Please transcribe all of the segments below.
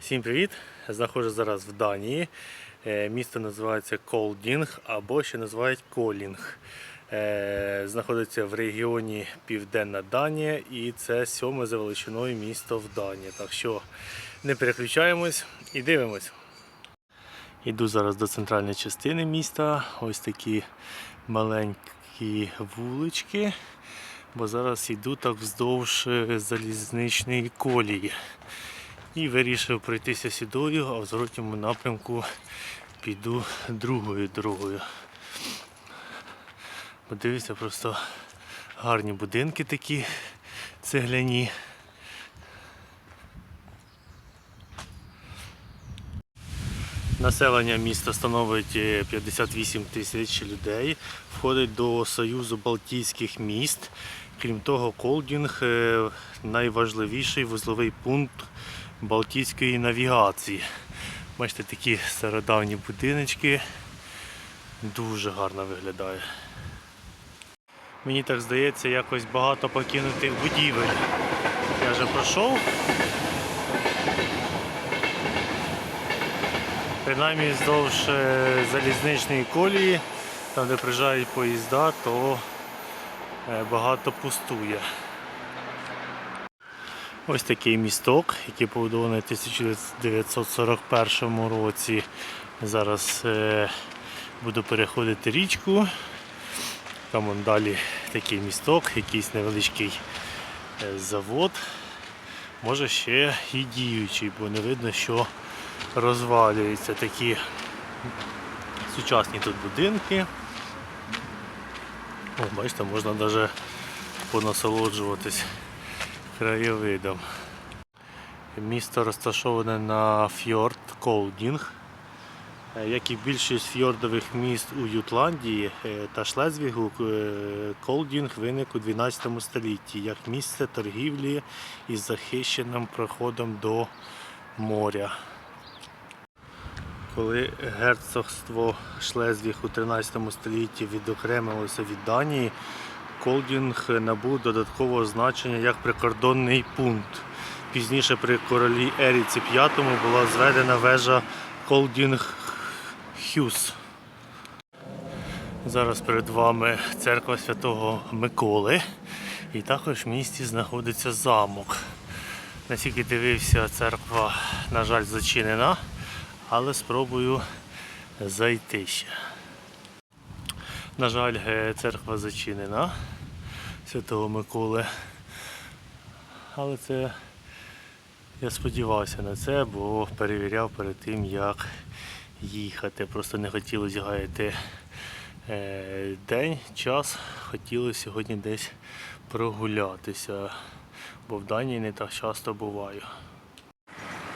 Всім привіт! Знаходжусь зараз в Данії. Е, Місто називається Колдінг або ще називають Колінг. Е, Знаходиться в регіоні Південна Данія і це сьоме за величиною місто в Данії. Так що не переключаємось і дивимось. Іду зараз до центральної частини міста. Ось такі маленькі вулички. Бо зараз йду так вздовж залізничної колії. І вирішив пройтися сюдою, а в зворотньому напрямку піду другою дорогою. Подивіться, просто гарні будинки такі цегляні. Населення міста становить е, 58 тисяч людей, входить до Союзу Балтійських міст. Крім того, Колдінг е, найважливіший вузловий пункт Балтійської навігації. Бачите, такі стародавні будиночки. Дуже гарно виглядає. Мені так здається, якось багато покинутих будівель. Я вже пройшов. Принаймні вздовж е, залізничної колії, там де приїжджають поїзда, то е, багато пустує. Ось такий місток, який побудований в 1941 році. Зараз е, буду переходити річку. Там вон далі такий місток, якийсь невеличкий е, завод. Може ще і діючий, бо не видно, що розвалюються такі сучасні тут будинки. О, бачите, можна навіть понасолоджуватись краєвидом. Місто розташоване на фьорд Колдінг. Е, Як і більшість фьордових міст у Ютландії е, та Шлезвігу, е, Колдінг виник у 12 столітті як місце торгівлі із захищеним проходом до моря. Коли герцогство Шлезвіг у 13 столітті відокремилося від Данії, Колдінг набув додаткового значення як прикордонний пункт. Пізніше при королі Еріці V була зведена вежа Колдінг Хюс. Зараз перед вами церква святого Миколи. І також в місті знаходиться замок. Наскільки дивився, церква, на жаль, зачинена, але спробую зайти ще. На жаль, е, церква зачинена Святого Миколи. Але це я сподівався на це, бо перевіряв перед тим, як їхати. Просто не хотілося гаяти е, день, час. Хотілося сьогодні десь прогулятися, бо в Данії не так часто буваю.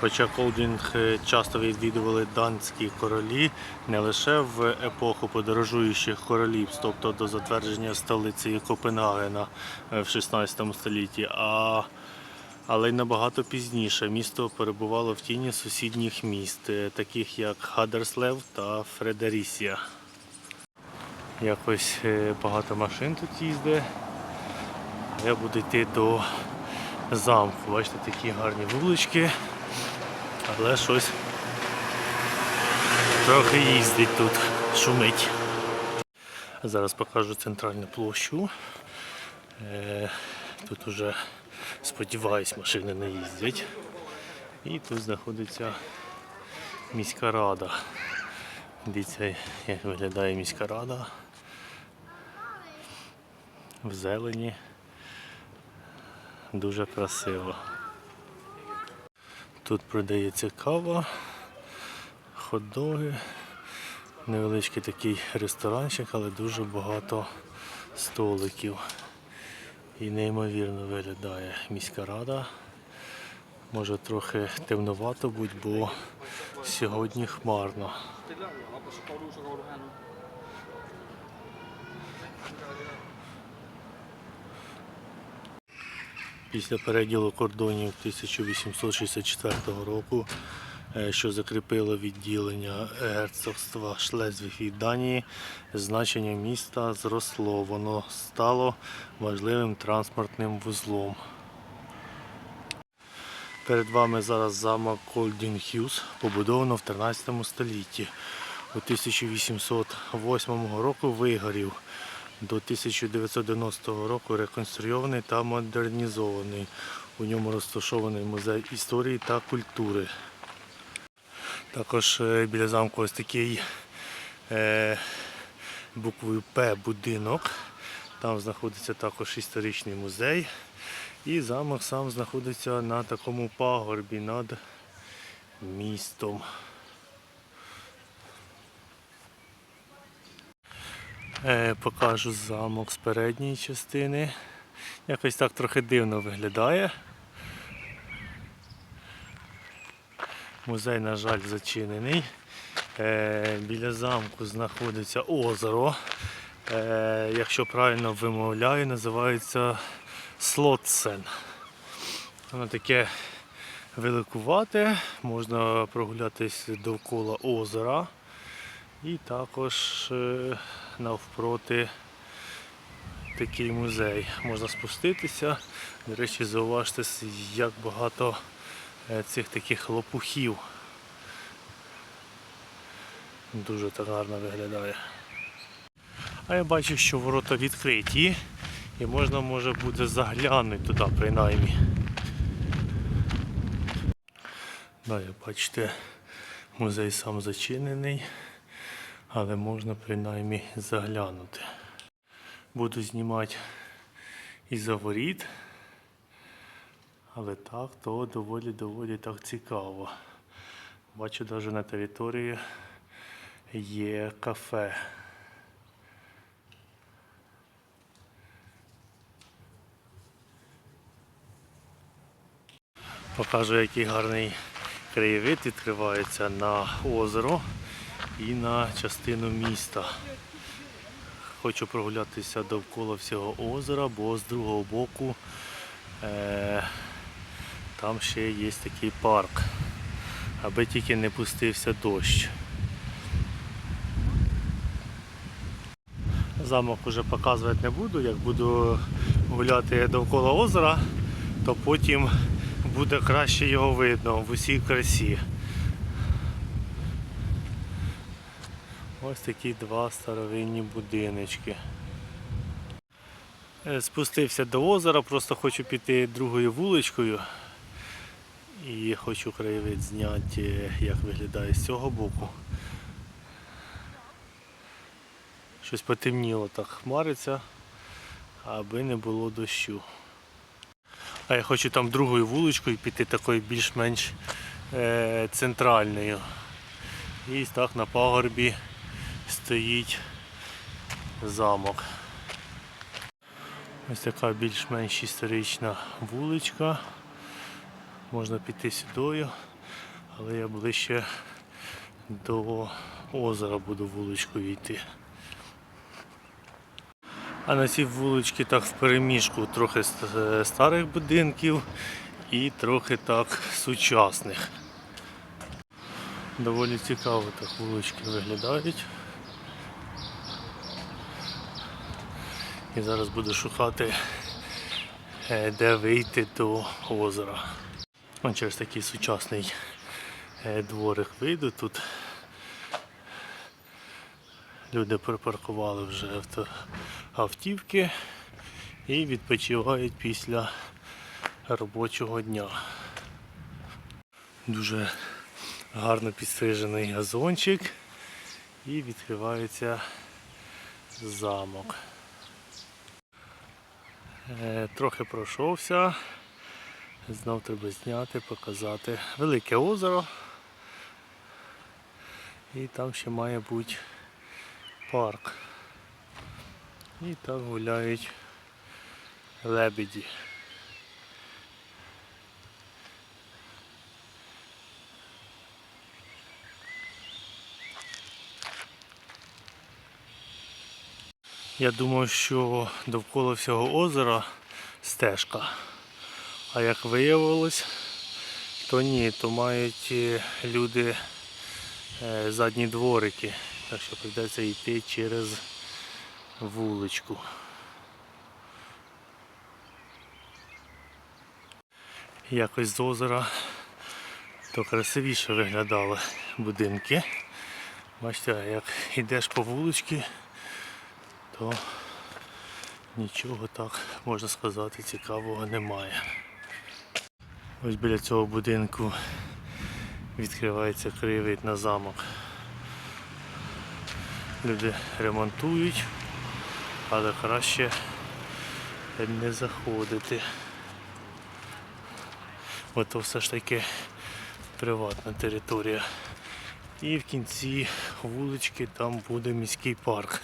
Хоча Колдінг е, часто відвідували данські королі не лише в епоху подорожуючих королівств, тобто до затвердження столиці Копенгагена е, в 16 столітті, а але й набагато пізніше місто перебувало в тіні сусідніх міст, е, таких як Хадерслев та Фредерісія. Якось багато машин тут їздить. Я буду йти до замку. Бачите, такі гарні вулички, але щось трохи їздить тут, шумить. Зараз покажу центральну площу. Е, Тут уже, сподіваюсь, машини не їздять. І тут знаходиться міська рада. Дивіться, як виглядає міська рада. В зелені. Дуже красиво. Тут продається кава, хот-доги, невеличкий такий ресторанчик, але дуже багато столиків. І неймовірно виглядає міська рада. Може трохи темновато будь, бо сьогодні хмарно. Після переділу кордонів 1864 року, е, що закріпило відділення герцогства Шлезвіг від Данії, значення міста зросло. Воно стало важливим транспортним вузлом. Перед вами зараз замок Колдін Хьюз, побудовано в 13 столітті. У 1808 року вигорів. До 1990 року реконструйований та модернізований. У ньому розташований музей історії та культури. Також е, біля замку ось такий е, буквою П будинок. Там знаходиться також історичний музей. І замок сам знаходиться на такому пагорбі над містом. Покажу замок з передньої частини. Якось так трохи дивно виглядає. Музей, на жаль, зачинений. Е, біля замку знаходиться озеро. Е, якщо правильно вимовляю, називається Слотсен. Воно таке великувате, можна прогулятись довкола озера. І також е, навпроти такий музей. Можна спуститися. До речі, зауважте, як багато е, цих таких лопухів. Дуже так гарно виглядає. А я бачу, що ворота відкриті і можна може буде заглянути туди принаймні. Да, як бачите, музей сам зачинений, але можна принаймні заглянути. Буду знімати із-за воріт, але так, то доволі-доволі так цікаво. Бачу, навіть на території є кафе. Покажу, який гарний краєвид відкривається на озеро і на частину міста. Хочу прогулятися довкола всього озера, бо з другого боку е, там ще є такий парк, аби тільки не пустився дощ. Замок уже показувати не буду, як буду гуляти довкола озера, то потім буде краще його видно в усій красі. Ось такі два старовинні будиночки. Е, Спустився до озера, просто хочу піти другою вуличкою і хочу краєвид зняти, як виглядає з цього боку. Щось потемніло так хмариться, аби не було дощу. А я хочу там другою вуличкою піти такою більш-менш е, центральною. І так на пагорбі стоїть замок. Ось така більш-менш історична вуличка. Можна піти сюдою, але я ближче до озера буду вуличкою йти. А на цій вуличці так в переміжку трохи ст- старих будинків і трохи так сучасних. Доволі цікаво так вулички виглядають. І зараз буду шукати, е, де вийти до озера. Ось через такий сучасний е, дворик вийду тут. Люди припаркували вже авто, автівки і відпочивають після робочого дня. Дуже гарно підстрижений газончик і відкривається замок. Е, Трохи пройшовся. Знов треба зняти, показати. Велике озеро. І там ще має бути парк. І так гуляють лебеді. Я думав, що довкола всього озера стежка. А як виявилось, то ні, то мають е, люди е, задні дворики. Так що прийдеться йти через вуличку. якось з озера, то красивіше виглядали будинки. Бачите, як йдеш по вуличці, то нічого так, можна сказати, цікавого немає. Ось біля цього будинку відкривається кривий на замок. Люди ремонтують, але краще не заходити. Бо то все ж таки приватна територія. І в кінці вулички там буде міський парк.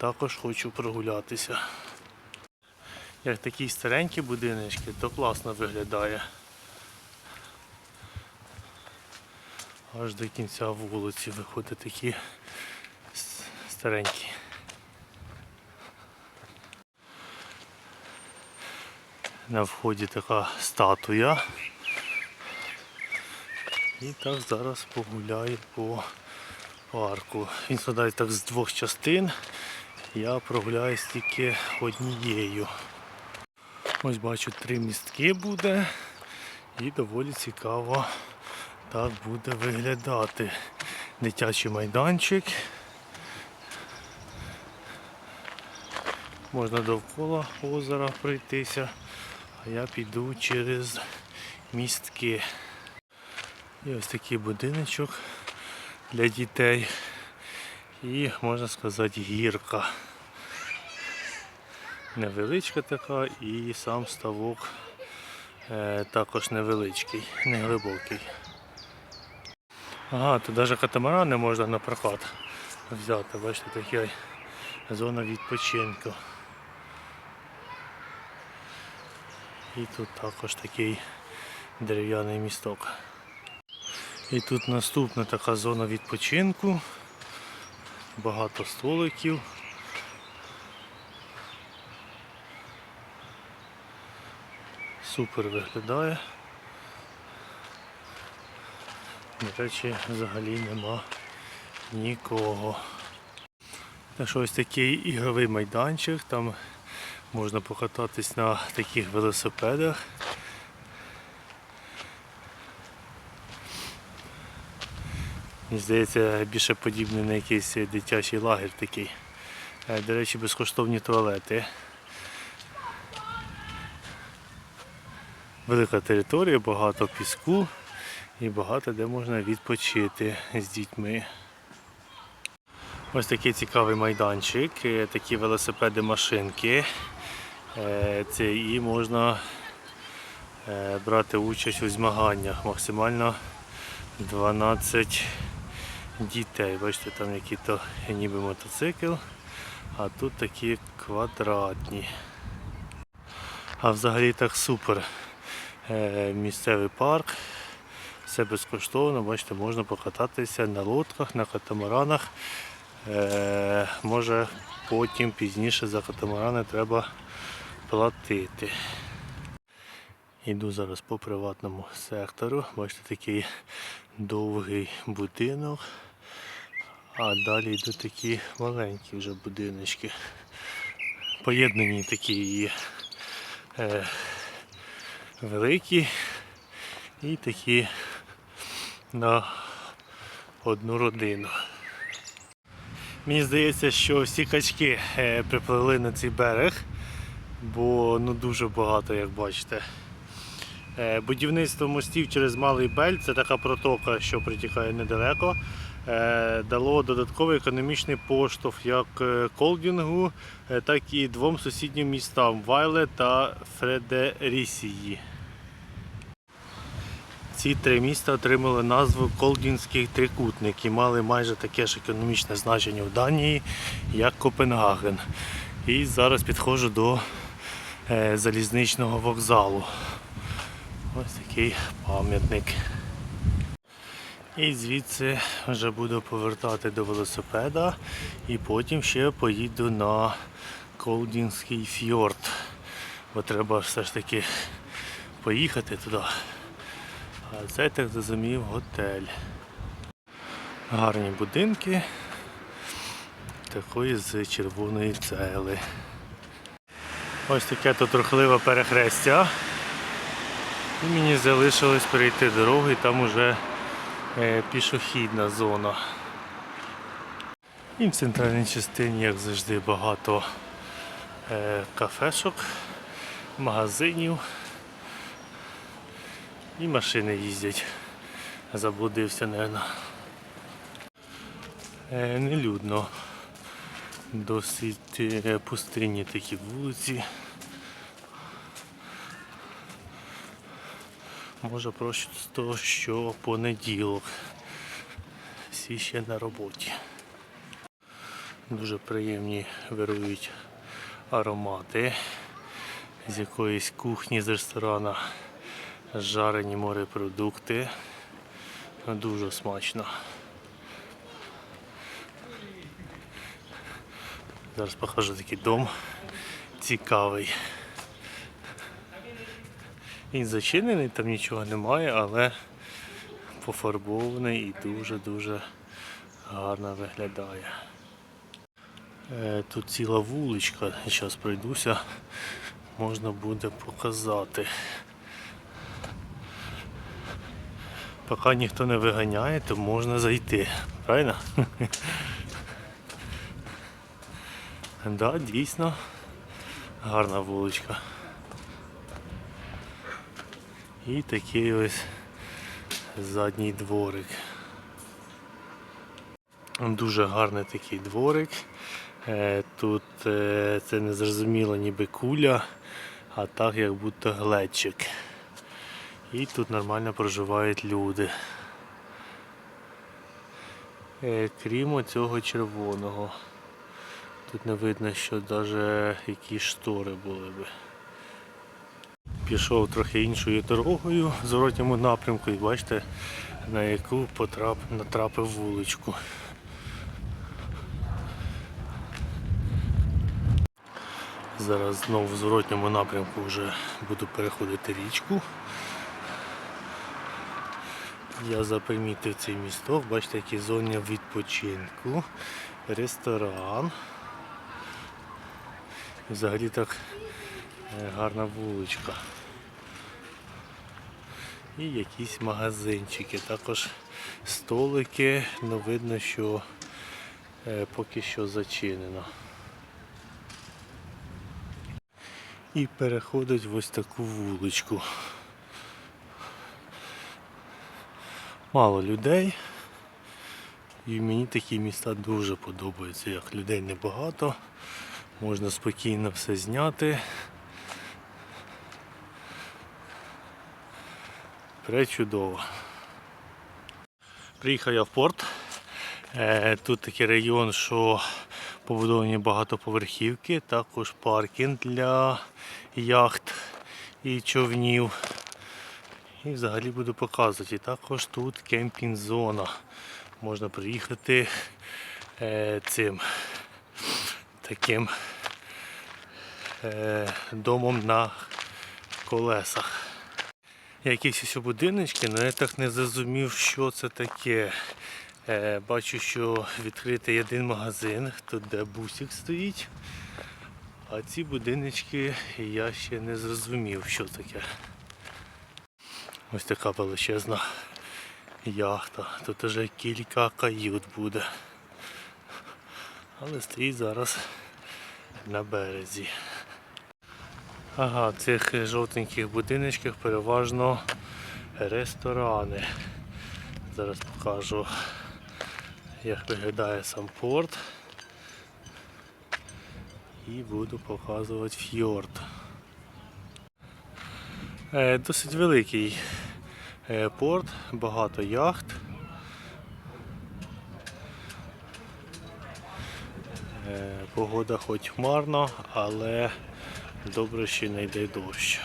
Також хочу прогулятися. Як такі старенькі будиночки, то класно виглядає. Аж до кінця вулиці виходять такі старенькі. На вході така статуя. І так зараз погуляю по парку. Він складається так з двох частин. Я прогуляюсь тільки однією. Ось бачу три містки буде. І доволі цікаво так буде виглядати. Дитячий майданчик. Можна довкола озера пройтися, а я піду через містки. І ось такий будиночок для дітей. І можна сказати гірка. Невеличка така і сам ставок е, також невеличкий, не глибокий. Ага, тут навіть катамарани можна на прокат взяти. Бачите, така зона відпочинку. І тут також такий дерев'яний місток. І тут наступна така зона відпочинку. Багато столиків. Супер виглядає. До речі, взагалі нема нікого. Так що ось такий ігровий майданчик, там можна покататись на таких велосипедах. Мені здається, більше подібний на якийсь дитячий лагерь такий. Е, До речі, безкоштовні туалети. Велика територія, багато піску і багато де можна відпочити з дітьми. Ось такий цікавий майданчик, е, такі велосипеди машинки. Е, Це і можна брати участь у змаганнях. Максимально 12 дітей. Бачите, там який-то ніби мотоцикл, а тут такі квадратні. А взагалі так супер. Е, Місцевий парк. Все безкоштовно, бачите, можна покататися на лодках, на катамаранах. Е, може потім пізніше за катамарани треба платити. Йду зараз по приватному сектору. Бачите, такий довгий будинок. А далі йдуть такі маленькі вже будиночки. Поєднані такі е, великі і такі на одну родину. Мені здається, що всі качки е, припливли на цей берег, бо ну дуже багато, як бачите. Е, Будівництво мостів через Малий Бель, це така протока, що притікає недалеко, дало додатковий економічний поштовх як е, Колдінгу, е, так і двом сусіднім містам Вайле та Фредерісії. Ці три міста отримали назву Колдінський трикутник і мали майже таке ж економічне значення в Данії, як Копенгаген. І зараз підходжу до е, залізничного вокзалу. Ось такий пам'ятник. І звідси вже буду повертати до велосипеда і потім ще поїду на Колдінський фьорд. Бо треба все ж таки поїхати туди. А це, так зрозумів, готель. Гарні будинки. Такої з червоної цегли. Ось таке тут рухливе перехрестя. І мені залишилось перейти дорогу і там уже пішохідна зона. І в центральній частині, як завжди, багато е, кафешок, магазинів. І машини їздять. Заблудився, мабуть. Е, нелюдно. Досить е, пустинні такі вулиці. Може просто, що понеділок. Всі ще на роботі. Дуже приємні вирують аромати з якоїсь кухні з ресторана. Жарені морепродукти. Дуже смачно. Зараз покажу такий дом цікавий. Він зачинений, там нічого немає, але пофарбований і дуже-дуже гарно виглядає. Е, Тут ціла вуличка, зараз пройдуся, можна буде показати. Поки ніхто не виганяє, то можна зайти. Правильно? Да, дійсно гарна вуличка. І такий ось задній дворик. Дуже гарний такий дворик. Е, Тут е, це не зрозуміло ніби куля, а так як будто глечик. І тут нормально проживають люди. Е, Крім цього червоного. Тут не видно, що навіть якісь штори були би. Пішов трохи іншою дорогою в зворотньому напрямку і бачите, на яку потрап, натрапив вуличку. Зараз знову в зворотньому напрямку вже буду переходити річку. Я запримітив цей місток, бачите, які зони відпочинку, ресторан. Взагалі так е, гарна вуличка. І якісь магазинчики, також столики, але видно, що е, поки що зачинено. І переходить в ось таку вуличку. Мало людей. І мені такі міста дуже подобаються, як людей небагато. Можна спокійно все зняти. Пречудово. Приїхав я в порт. Е, Тут такий район, що побудовані багатоповерхівки, також паркінг для яхт і човнів. І взагалі буду показувати. І також тут кемпінг-зона. Можна приїхати е, цим таким е, домом на колесах. Якісь ось будиночки, але я так не зрозумів, що це таке. Е, бачу, що відкритий один магазин, тут де бусик стоїть. А ці будиночки я ще не зрозумів, що таке. Ось така величезна яхта. Тут вже кілька кают буде. Але стоїть зараз на березі. Ага, в цих жовтеньких будиночках переважно ресторани. Зараз покажу, як виглядає сам порт. І буду показувати фьорд. Е, Досить великий е, порт, багато яхт. Е, Погода хоч хмарна, але добре, що не йде дощ.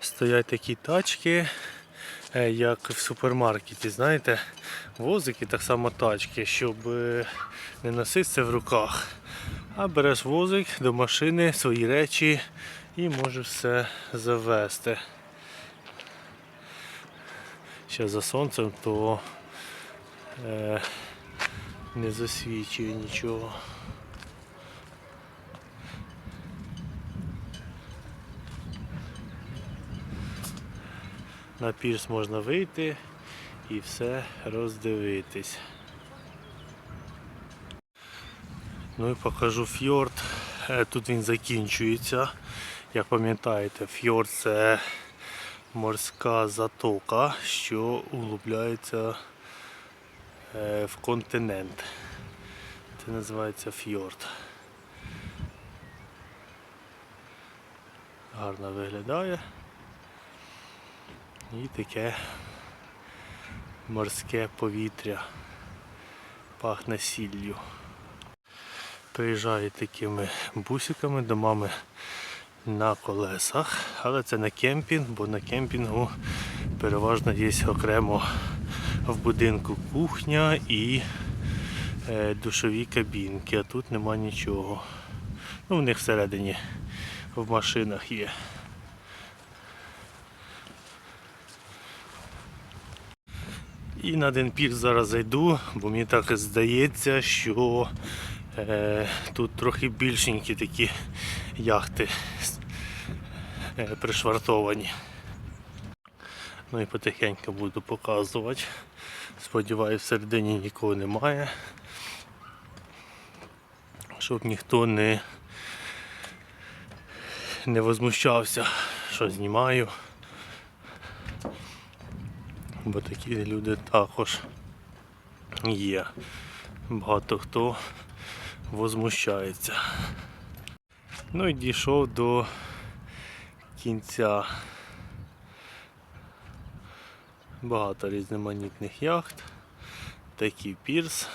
Стоять такі тачки, е, як в супермаркеті, знаєте, возики, так само тачки, щоб е, не носити це в руках. А береш возик до машини, свої речі і можеш все завести. Ще за сонцем, то е, не засвічує нічого. На пірс можна вийти і все роздивитись. Ну і покажу фьорд. Е, Тут він закінчується. Як пам'ятаєте, фьорд це морська затока, що углубляється е, в континент. Це називається фьорд. Гарно виглядає. І таке морське повітря пахне сіллю. Приїжджають такими бусиками, домами на колесах, але це не кемпінг, бо на кемпінгу переважно є окремо в будинку кухня і е, душові кабінки, а тут нема нічого. Ну, в них всередині в машинах є. І на один пір зараз зайду, бо мені так здається, що е, тут трохи більшенькі такі яхти е, пришвартовані. Ну і потихеньку буду показувати. Сподіваюсь, всередині нікого немає. Щоб ніхто не, не возмущався, що знімаю. Бо такі люди також є. Багато хто возмущається. Ну і дійшов до кінця. Багато різноманітних яхт. Такий пірс.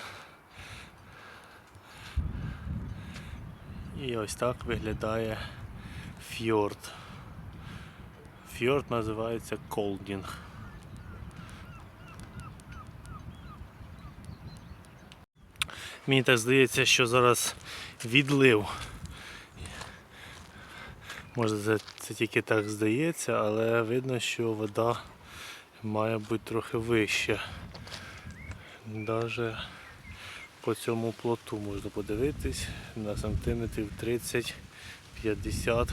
І ось так виглядає фьорд. Фьорд називається Колдінг. Мені так здається, що зараз відлив. Може це, це тільки так здається, але видно, що вода має бути трохи вища. Навіть по цьому плоту можна подивитись на сантиметрів 30-50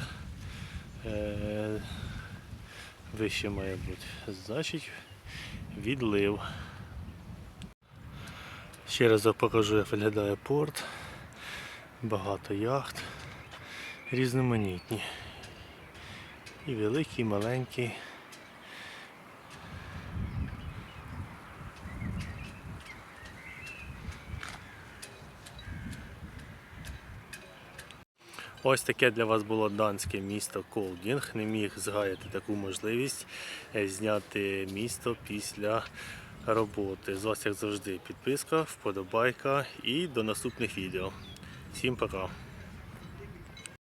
е, вище має бути. Значить відлив. Ще раз покажу, як виглядає порт. Багато яхт. Різноманітні. І великі, і маленькі. Ось таке для вас було данське місто Колдінг. Не міг згаяти таку можливість е, зняти місто після роботи. З вас, як завжди, підписка, вподобайка і до наступних відео. Всім пока!